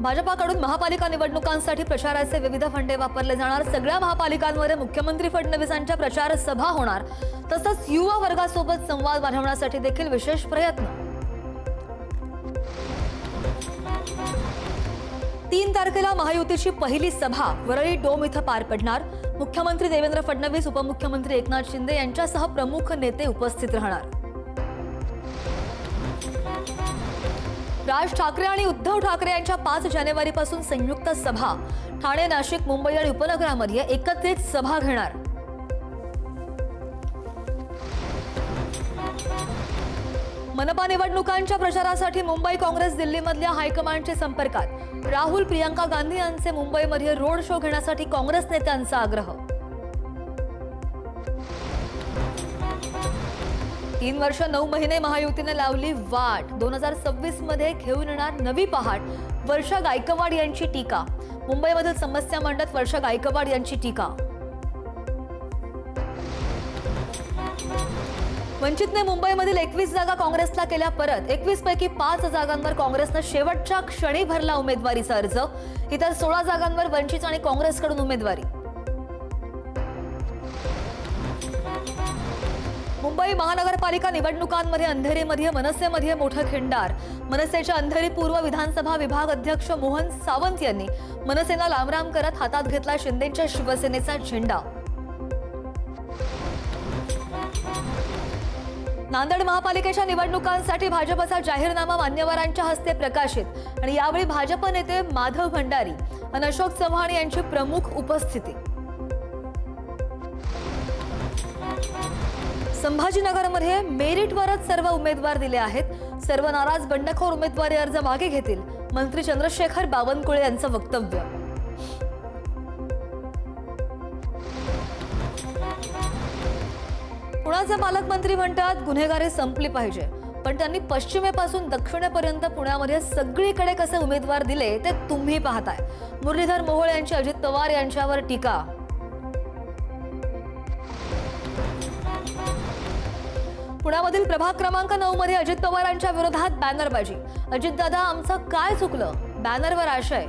भाजपाकडून महापालिका निवडणुकांसाठी प्रचाराचे विविध फंडे वापरले जाणार. सगळ्या महापालिकांमध्ये मुख्यमंत्री फडणवीसांच्या प्रचार सभा होणार. तसंच युवा वर्गासोबत संवाद वाढवण्यासाठी देखील विशेष प्रयत्न. तीन तारखेला महायुतीची पहिली सभा वरळी डोम इथं पार पडणार. मुख्यमंत्री देवेंद्र फडणवीस उपमुख्यमंत्री एकनाथ शिंदे यांच्यासह प्रमुख नेते उपस्थित राहणार. राज ठाकरे आणि उद्धव ठाकरे यांच्या पाच जानेवारीपासून संयुक्त सभा. ठाणे नाशिक मुंबई आणि उपनगरामध्ये एकत्रित सभा घेणार. मनपा निवडणुकांच्या प्रचारासाठी मुंबई काँग्रेस दिल्लीमधल्या हायकमांडचे संपर्कात. राहुल प्रियंका गांधी यांचे मुंबईमध्ये रोड शो घेण्यासाठी काँग्रेस नेत्यांचा आग्रह. तीन वर्ष नऊ महिने महायुतीने लावली वाट. दोन हजार सव्वीसमध्ये घेऊन येणार नवी पहाट. वर्षा गायकवाड यांची टीका. मुंबईमधील समस्या मांडत वर्षा गायकवाड यांची टीका. वंचितने मुंबईमधील एकवीस जागा काँग्रेसला केल्या परत. एकवीस पैकी पाच जागांवर काँग्रेसनं शेवटच्या क्षणी भरला उमेदवारीचा अर्ज. इतर सोळा जागांवर वंचित आणि काँग्रेसकडून उमेदवारी. मुंबई महानगरपालिका निवडणुकांमध्ये अंधेरीमध्ये मनसेमध्ये मोठं खिंडार. मनसेच्या अंधेरी पूर्व विधानसभा विभाग अध्यक्ष मोहन सावंत यांनी मनसेला लांबराम करत हातात घेतला शिंदेच्या शिवसेनेचा झेंडा. नांदेड महापालिकेच्या निवडणुकांसाठी भाजपचा जाहीरनामा मान्यवरांच्या हस्ते प्रकाशित. आणि यावेळी भाजप नेते माधव भंडारी आणि अशोक चव्हाण यांची प्रमुख उपस्थिती. संभाजीनगरमध्ये मेरिटवरच सर्व उमेदवार दिले आहेत. सर्व नाराज बंडखोर उमेदवारी अर्ज मागे घेतील. मंत्री चंद्रशेखर बावनकुळे यांचं वक्तव्य. पुण्याचे पालकमंत्री म्हणतात गुन्हेगारी संपली पाहिजे. पण त्यांनी पश्चिमेपासून दक्षिणेपर्यंत पुण्यामध्ये सगळीकडे कसे उमेदवार दिले ते तुम्ही पाहताय. मुरलीधर मोहोळ यांची अजित पवार यांच्यावर टीका. पुण्यामधील प्रभाग क्रमांक नऊ मध्ये अजित पवारांच्या विरोधात बॅनरबाजी. अजित दादा आमचं काय चुकलं? बॅनरवर आशय.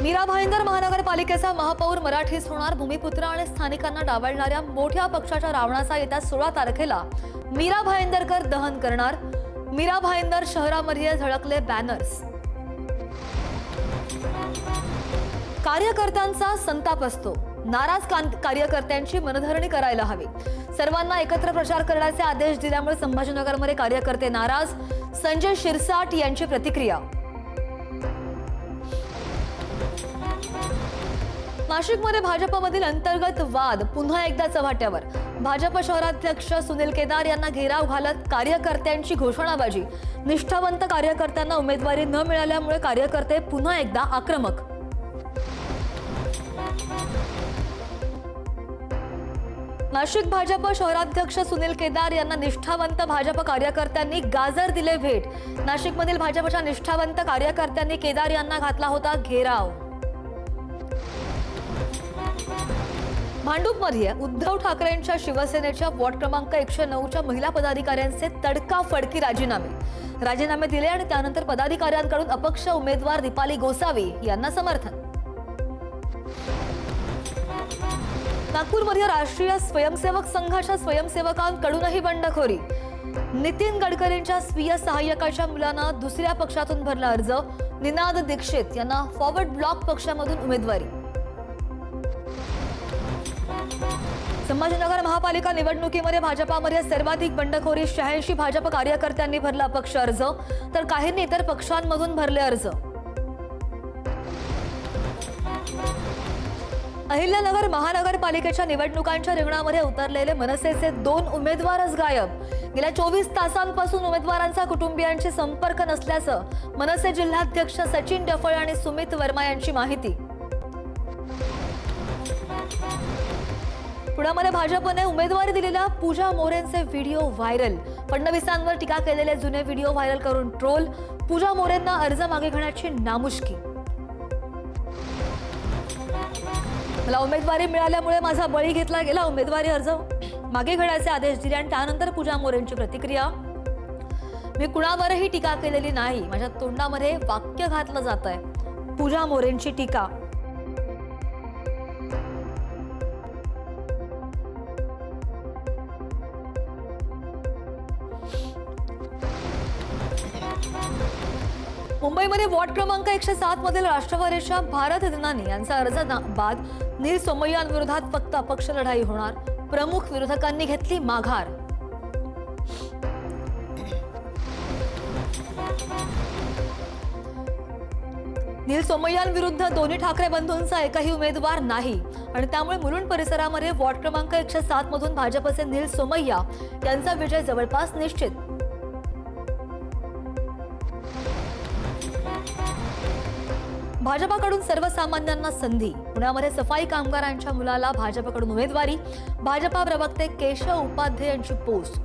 मीरा भाईंदर महानगरपालिकेचा महापौर मराठीच होणार भूमिपुत्र आणि स्थानिकांना डावलणाऱ्या मोठ्या पक्षाच्या रावणाचा येत्या सोळा तारखेला मीरा भाईंदरकर दहन करणार. मीरा भाईंदर शहरामध्ये झळकले बॅनर्स. कार्यकर्त्यांचा संताप असतो. नाराज कार्यकर्त्यांची मनधरणी करायला हवी. सर्वांना एकत्र प्रचार करण्याचे आदेश दिल्यामुळे संभाजीनगरमध्ये कार्यकर्ते नाराज. संजय शिरसाट यांची प्रतिक्रिया. नाशिकमध्ये भाजपमधील अंतर्गत वाद पुन्हा एकदा चव्हाट्यावर. भाजप शहराध्यक्ष सुनील केदार यांना घेराव घालत कार्यकर्त्यांची घोषणाबाजी. निष्ठावंत कार्यकर्त्यांना उमेदवारी न मिळाल्यामुळे कार्यकर्ते पुन्हा एकदा आक्रमक. नाशिक भाजप शहराध्यक्ष सुनील केदार यांना निष्ठावंत भाजप कार्यकर्त्यांनी गाजर दिले भेट. नाशिकमधील भाजपच्या निष्ठावंत कार्यकर्त्यांनी केदार यांना घातला होता घेराव. भांडूपमध्ये उद्धव ठाकरेंच्या शिवसेनेच्या वॉर्ड क्रमांक एकशे नऊच्या महिला पदाधिकाऱ्यांचे तडकाफडकी राजीनामे. राजीनामे दिले आणि त्यानंतर पदाधिकाऱ्यांकडून अपक्ष उमेदवार दीपाली गोसावी यांना समर्थन. नागपूरमध्ये राष्ट्रीय स्वयंसेवक संघाच्या स्वयंसेवकांकडूनही बंडखोरी. नितीन गडकरींच्या स्वीय सहाय्यकाच्या मुलांना दुसऱ्या पक्षातून भरला अर्ज. निनाद दीक्षित यांना फॉरवर्ड ब्लॉक पक्षामधून उमेदवारी. संभाजीनगर महापालिका निवडणुकीमध्ये भाजपामध्ये सर्वाधिक बंडखोरी शहाऐंशी भाजप कार्यकर्त्यांनी भरला पक्ष अर्ज. तर काहींनी इतर पक्षांमधून भरले अर्ज. अहिल्यानगर महानगरपालिकेच्या निवडणुकांच्या रिंगणामध्ये उतरलेले मनसेचे दोन उमेदवारच गायब. गेल्या चोवीस तासांपासून उमेदवारांचा कुटुंबियांशी संपर्क नसल्याचं मनसे जिल्हाध्यक्ष सचिन डफळ आणि सुमित वर्मा यांची माहिती. पुण्यामध्ये भाजपने उमेदवारी दिलेल्या पूजा मोरेंचे व्हिडिओ व्हायरल. फडणवीसांवर टीका केलेले जुने व्हिडिओ व्हायरल करून ट्रोल. पूजा मोरेंना अर्ज मागे घेण्याची नामुष्की. मला उमेदवारी मिळाल्यामुळे माझा बळी घेतला गेला. उमेदवारी अर्ज मागे घेण्याचे आदेश दिले आणि त्यानंतर पूजा मोरेंची प्रतिक्रिया. मी कुणावरही टीका केलेली नाही. माझ्या तोंडामध्ये वाक्य घातलं जात आहे पूजा मोरेंची टीका. मुंबईमध्ये वॉर्ड क्रमांक एकशे सात मधील राष्ट्रवादीच्या भारत दिनानी यांचा अर्ज बाद नील सोमय्यांविरोधात फक्त अपक्ष लढाई होणार. प्रमुख विरोधकांनी घेतली माघार. नील सोमय्यांविरुद्ध दोन्ही ठाकरे बंधूंचा एकही उमेदवार नाही. आणि त्यामुळे मुलुंड परिसरामध्ये वॉर्ड क्रमांक एकशे सात मधून भाजपचे नील सोमय्या यांचा विजय जवळपास निश्चित. भाजपाकडून सर्वसामान्यांना संधी. पुण्यामध्ये सफाई कामगारांच्या मुलाला भाजपाकडून उमेदवारी. भाजपा प्रवक्ते केशव उपाध्ये यांची पोस्ट.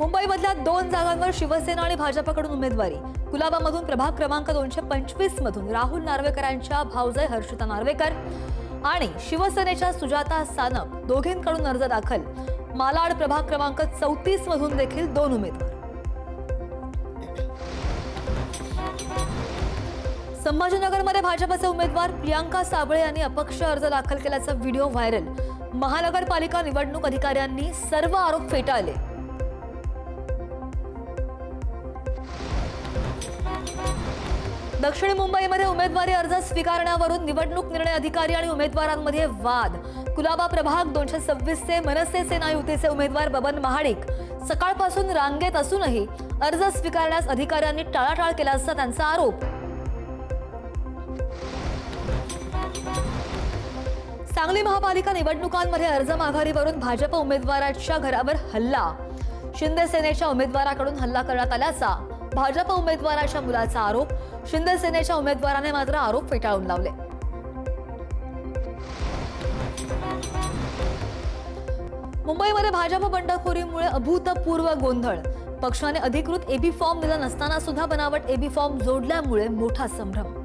मुंबईमधल्या दोन जागांवर शिवसेना आणि भाजपाकडून उमेदवारी. कुलाबामधून प्रभाग क्रमांक दोनशे पंचवीस मधून राहुल नार्वेकरांच्या भावजय हर्षिता नार्वेकर आणि शिवसेनेच्या सुजाता सानप दोघींकडून अर्ज दाखल. मालाड प्रभाग क्रमांक चौतीस मधून देखील दोन उमेदवार. संभाजीनगरमध्ये भाजपचे उमेदवार प्रियांका साबळे यांनी अपक्ष अर्ज दाखल केल्याचा व्हिडिओ व्हायरल. महानगरपालिका निवडणूक अधिकाऱ्यांनी सर्व आरोप फेटाळले. दक्षिण मुंबईमध्ये उमेदवारी अर्ज स्वीकारण्यावरून निवडणूक निर्णय अधिकारी आणि उमेदवारांमध्ये वाद. कुलाबा प्रभाग दोनशे सव्वीसचे मनसे सेना युतीचे उमेदवार बबन महाडिक सकाळपासून रांगेत असूनही अर्ज स्वीकारण्यास अधिकाऱ्यांनी टाळाटाळ केल्याचा त्यांचा आरोप. सांगली महापालिका निवडणुकांमध्ये अर्ज माघारीवरून भाजप उमेदवाराच्या घरावर हल्ला. शिंदे सेनेच्या उमेदवाराकडून हल्ला करण्यात आल्याचा भाजप उमेदवाराच्या मुलाचा आरोप. शिंदे सेनेच्या उमेदवाराने मात्र आरोप फेटाळून लावले. मुंबईमध्ये भाजप बंडखोरीमुळे अभूतपूर्व गोंधळ. पक्षाने अधिकृत एबी फॉर्म दिला नसताना सुद्धा बनावट एबी फॉर्म जोडल्यामुळे मोठा संभ्रम.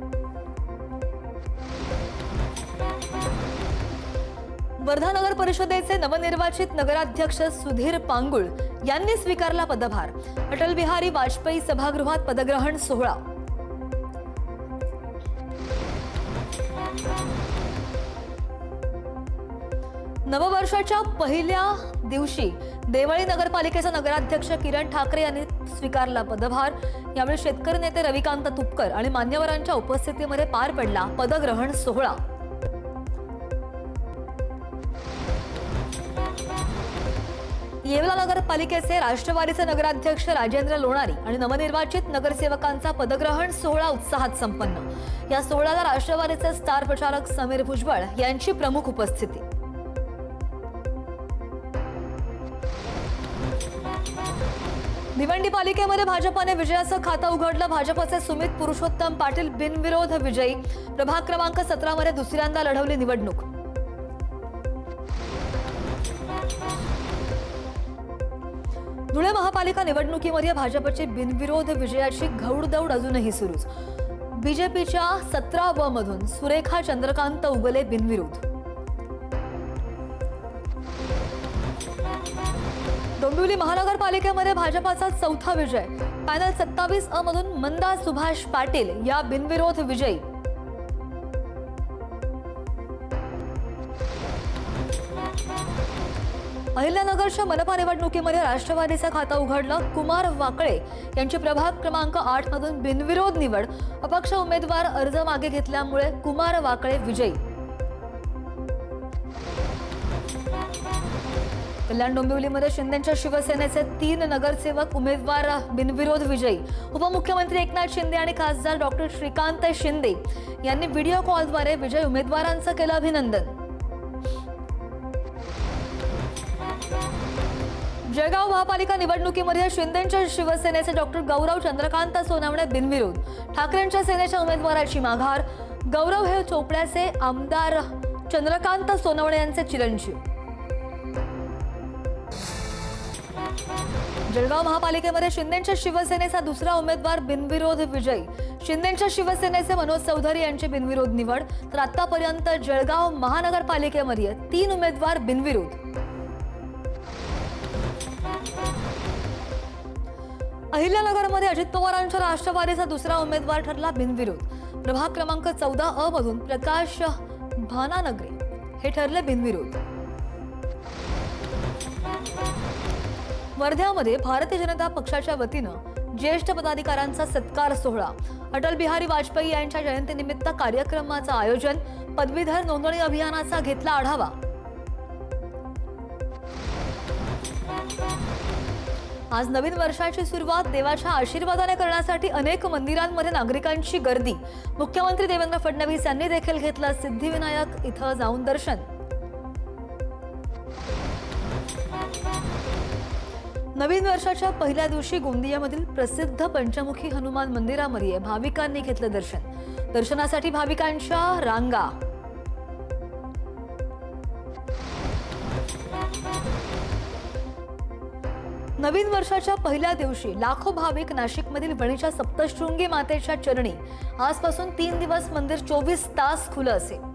वर्धा नगर परिषदेचे नवनिर्वाचित नगराध्यक्ष सुधीर पांगुळ यांनी स्वीकारला पदभार. अटल बिहारी वाजपेयी सभागृहात पदग्रहण सोहळा. नववर्षाच्या पहिल्या दिवशी देवळी नगरपालिकेचा नगराध्यक्ष किरण ठाकरे यांनी स्वीकारला पदभार. यावेळी शेतकरी नेते रविकांत तुपकर आणि मान्यवरांच्या उपस्थितीमध्ये पार पडला पदग्रहण सोहळा. येवला नगरपालिकेचे राष्ट्रवादीचे नगराध्यक्ष राजेंद्र लोणारी आणि नवनिर्वाचित नगरसेवकांचा पदग्रहण सोहळा उत्साहात संपन्न. या सोहळ्याला राष्ट्रवादीचे स्टार प्रचारक समीर भुजबळ यांची प्रमुख उपस्थिती. भिवंडी पालिकेमध्ये भाजपाने विजयाचं खातं उघडलं. भाजपचे सुमित पुरुषोत्तम पाटील बिनविरोध विजयी. प्रभाग क्रमांक सतरामध्ये दुसऱ्यांदा लढवली निवडणूक. धुळे महापालिका निवडणुकीमध्ये भाजपची बिनविरोध विजयाची घौडदौड अजूनही सुरूच. बीजेपीच्या सतरा व मधून सुरेखा चंद्रकांत उगले बिनविरोध. डोंबिवली महानगरपालिकेमध्ये भाजपाचा चौथा विजय. पॅनल सत्तावीस अ मधून मंदा सुभाष पाटील या बिनविरोध विजयी. अहिल्यानगरच्या मनपा निवडणुकीमध्ये राष्ट्रवादीचं खाता उघडलं. कुमार वाकळे यांची प्रभाग क्रमांक आठ मधून बिनविरोध निवड. अपक्ष उमेदवार अर्ज मागे घेतल्यामुळे कुमार वाकळे विजयी. कल्याण डोंबिवलीमध्ये शिंदेच्या शिवसेनेचे तीन नगरसेवक उमेदवार बिनविरोध विजयी. उपमुख्यमंत्री एकनाथ शिंदे आणि खासदार डॉक्टर श्रीकांत शिंदे यांनी व्हिडिओ कॉलद्वारे विजय उमेदवारांचं केलं अभिनंदन. जळगाव महापालिका निवडणुकीमध्ये शिंदेच्या शिवसेनेचे डॉक्टर गौरव चंद्रकांत सोनवणे बिनविरोध. ठाकरेंच्या सेनेच्या उमेदवाराची माघार. गौरव हे चोपड्याचे आमदार चंद्रकांत सोनवणे यांचे चिरंजीव. जळगाव महापालिकेमध्ये शिंदेच्या शिवसेनेचा दुसरा उमेदवार बिनविरोध विजयी. शिंदेच्या शिवसेनेचे मनोज चौधरी यांची बिनविरोध निवड. तर आतापर्यंत जळगाव महानगरपालिकेमध्ये तीन उमेदवार बिनविरोध. अहिल्यानगरमध्ये अजित पवारांच्या राष्ट्रवादीचा दुसरा उमेदवार ठरला बिनविरोध. प्रभाग क्रमांक चौदा अ मधून प्रकाश भानानगरे. हे ठरले बिनविरोध. वर्ध्यामध्ये भारतीय जनता पक्षाच्या वतीनं ज्येष्ठ पदाधिकाऱ्यांचा सत्कार सोहळा. अटल बिहारी वाजपेयी यांच्या जयंतीनिमित्त कार्यक्रमाचं आयोजन पदवीधर नोंदणी अभियानाचा घेतला आढावा आज नवीन वर्षाची सुरुवात देवाच्या आशीर्वादाने करण्यासाठी अनेक मंदिरांमध्ये नागरिकांची गर्दी. मुख्यमंत्री देवेंद्र फडणवीस यांनी देखील घेतलं सिद्धिविनायक इथं जाऊन दर्शन. नवीन वर्षाच्या पहिल्या दिवशी गोंदियामधील प्रसिद्ध पंचमुखी हनुमान मंदिरामध्ये भाविकांनी घेतलं दर्शन. दर्शनासाठी भाविकांच्या रांगा. नवीन वर्षाच्या पहिल्या दिवशी लाखो भाविक नाशिकमधील वणीच्या सप्तशृंगी मातेच्या चरणी. आजपासून तीन दिवस मंदिर चोवीस तास खुलं असेल.